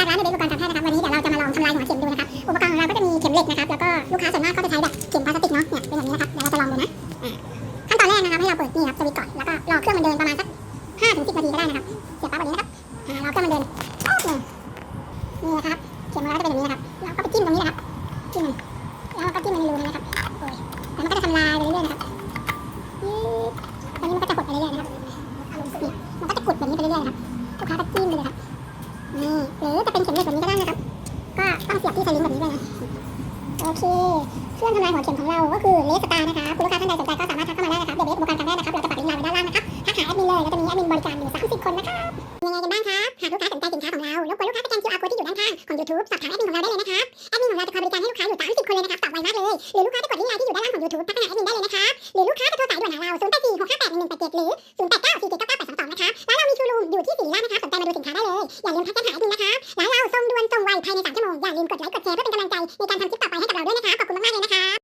จากร้านเบสอุปกรณ์การแพทย์นะครับวันนี้เดี๋ยวเราจะมาลองทำลายหัวเข็มดูนะครับอุปกรณ์ของเราก็จะมีเข็มเหล็กนะครับแล้วก็ลูกค้าส่วนมากก็จะใช้แบบเข็มพลาสติกเนาะเนี่ยเป็นแบบนี้นะครับเดี๋ยวเราจะลองดูนะขั้นตอนแรกนะครับให้เราเปิดนี่ครับสวิตช์ก่อนแล้วก็รอเครื่องมันเดินประมาณสักห้าถึงสิบนาทีก็ได้นะครับเสียบปลั๊กแบบนี้นะครับอ่ารอเครื่องมันเดินแป๊บหนึงนี่นะครับเข็มของเราจะเป็นแบบนี้นะครับเราก็ไปจิ้มตรงนี้นะครับจิ้มมันแล้วเราก็จิ้มมันในรูนี้นะครับโอ้ยแล้วมันก็จะทำลายไปเรื่อยๆนะครับยีดตอนนี้มันก็จะหดไปเรื่อยๆนะครับมันก็จะกดแบบนี้ไปเรื่อยๆนะครับลูกค้าก็จิ้มไปเลยครับ นี่หรือจะเป็นเข็มเหล็กแบบนี้ก็ได้นะครับ ก็ต้องเสียบที่สลิงแบบนี้ด้วยนะโอเคเครื่องทำลายหัวเข็มของเราก็คือเลสตาร์นะคะคุณลูกค้าท่านใดสนใจก็สามารถทักเข้ามาได้นะครับเดี๋ยวเบสอุปกรณ์การแพทย์นะครับเราจะปักลิงก์ไลน์ไว้ด้านล่างนะครับทักหาแอดมินเลยเราจะมีแอดมินบริการอยู่30คนนะครับยังไงกันบ้างครับหากลูกค้าสนใจสินค้าของเรารบกวนลูกค้าสแกน QR code ที่อยู่ด้านข้างของ YouTube สอบถามแอดมินของเราได้เลยนะครับแอดมินของเราจะคอยบริการให้ลูกค้าอยู่30คนเลยนะครับตอบไวมากเลยหรือลูกค้าจะกดลิงก์ไลน์ที่อยู่ด้านล่างของ YouTube ทักหาแอดมินได้เลยนะครับหรือลูกค้าจะโทรสายด่วนหาเรา0 8 4 6 5 8 1 1 8 7หรือ อย่าลืมพักกันหายดีนะครับแล้วเราส่งด่วนส่งไวภายใน3ชั่วโมงอย่าลืมกดไลค์กดแชร์เพื่อเป็นกำลังใจในการทำคลิปต่อไปให้กับเราด้วยนะคะขอบคุณมากๆเลยนะคะ